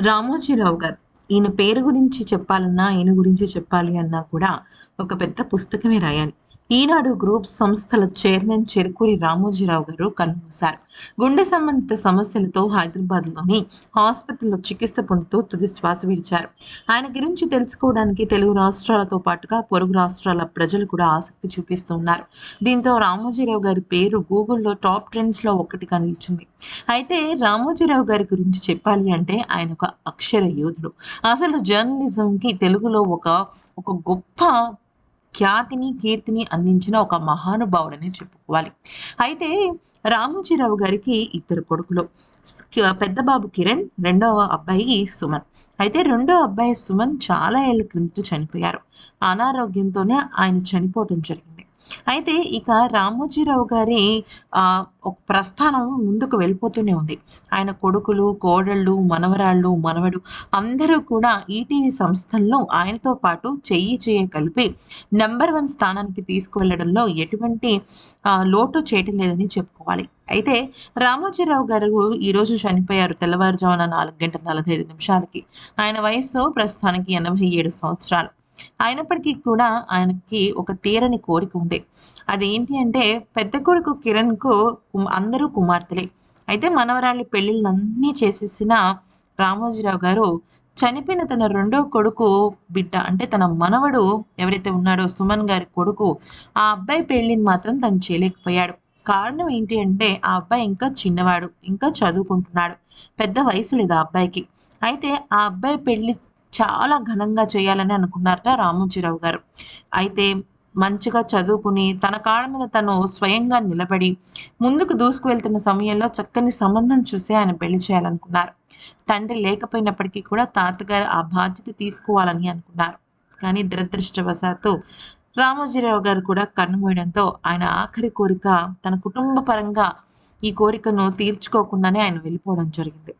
రామోజీరావు గారు. ఈయన పేరు గురించి చెప్పాలన్నా ఈయన గురించి చెప్పాలి అన్నా కూడా ఒక పెద్ద పుస్తకమే రాయాలి. ఈనాడు గ్రూప్ సంస్థల చైర్మన్ చెరుకూరి రామోజీరావు గారు కన్నుమూశారు గుండె సంబంధిత సమస్యలతో హైదరాబాద్లోని ఆసుపత్రిలో చికిత్స పొందుతూ తుది శ్వాస విడిచారు. ఆయన గురించి తెలుసుకోవడానికి తెలుగు రాష్ట్రాలతో పాటుగా పొరుగు రాష్ట్రాల ప్రజలు కూడా ఆసక్తి చూపిస్తున్నారు దీంతో రామోజీరావు గారి పేరు గూగుల్లో టాప్ ట్రెండ్స్లో ఒకటిగా నిలిచింది. అయితే రామోజీరావు గారి గురించి చెప్పాలి అంటే ఆయన ఒక అక్షర యోధుడు. అసలు జర్నలిజంకి తెలుగులో ఒక ఒక గొప్ప ఖ్యాతిని కీర్తిని అందించిన ఒక మహానుభావుడని చెప్పుకోవాలి. అయితే రామోజీరావు గారికి ఇద్దరు కొడుకులు. పెద్ద బాబు కిరణ్ రెండవ అబ్బాయి సుమన్. అయితే రెండో అబ్బాయి సుమన్ చాలా ఏళ్ళ క్రిందట చనిపోయారు. అనారోగ్యంతోనే ఆయన చనిపోవటం జరిగింది. అయితే ఇక రామోజీరావు గారి ఒక ప్రస్థానం ముందుకు వెళ్ళిపోతూనే ఉంది. ఆయన కొడుకులు కోడళ్ళు మనవరాళ్ళు మనవడు అందరూ కూడా ఈటీవీ సంస్థల్లో ఆయనతో పాటు చెయ్యి చేయ కలిపి నెంబర్ వన్ స్థానానికి తీసుకువెళ్ళడంలో ఎటువంటి లోటు చేయటం లేదని చెప్పుకోవాలి. అయితే రామోజీరావు గారు ఈరోజు చనిపోయారు తెల్లవారుజామున నాలుగు గంటల నలభై ఐదు నిమిషాలకి. ఆయన వయస్సు ప్రస్తుతానికి ఎనభై ఏడు సంవత్సరాలు. అయినప్పటికీ కూడా ఆయనకి ఒక తీరని కోరిక ఉంది. అదేంటి అంటే పెద్ద కొడుకు కిరణ్కు అందరూ కుమార్తెలే. అయితే మనవరాళ్ళ పెళ్ళిళ్ళన్నీ చేసేసిన రామోజీరావు గారు చనిపోయిన తన రెండో కొడుకు బిడ్డ అంటే తన మనవడు ఎవరైతే ఉన్నాడో సుమన్ గారి కొడుకు ఆ అబ్బాయి పెళ్ళిని మాత్రం తను చేయలేకపోయాడు. కారణం ఏంటి అంటే ఆ అబ్బాయి ఇంకా చిన్నవాడు ఇంకా చదువుకుంటున్నాడు. పెద్ద వయసు లేదు ఆ అబ్బాయికి. అయితే ఆ అబ్బాయి పెళ్ళి చాలా ఘనంగా చేయాలని అనుకున్నారట రామోజీరావు గారు. అయితే మంచిగా చదువుకుని తన కాళ్ళ మీద తను స్వయంగా నిలబడి ముందుకు దూసుకు వెళ్తున్న సమయంలో చక్కని సంబంధం చూసి ఆయన పెళ్ళి చేయాలనుకున్నారు. తండ్రి లేకపోయినప్పటికీ కూడా తాతగారు ఆ బాధ్యత తీసుకోవాలని అనుకున్నారు. కానీ దురదృష్టవశాత్తు రామోజీరావు గారు కూడా కన్నుమూయడంతో ఆయన ఆఖరి కోరిక తన కుటుంబ పరంగా ఈ కోరికను తీర్చుకోకుండానే ఆయన వెళ్ళిపోవడం జరిగింది.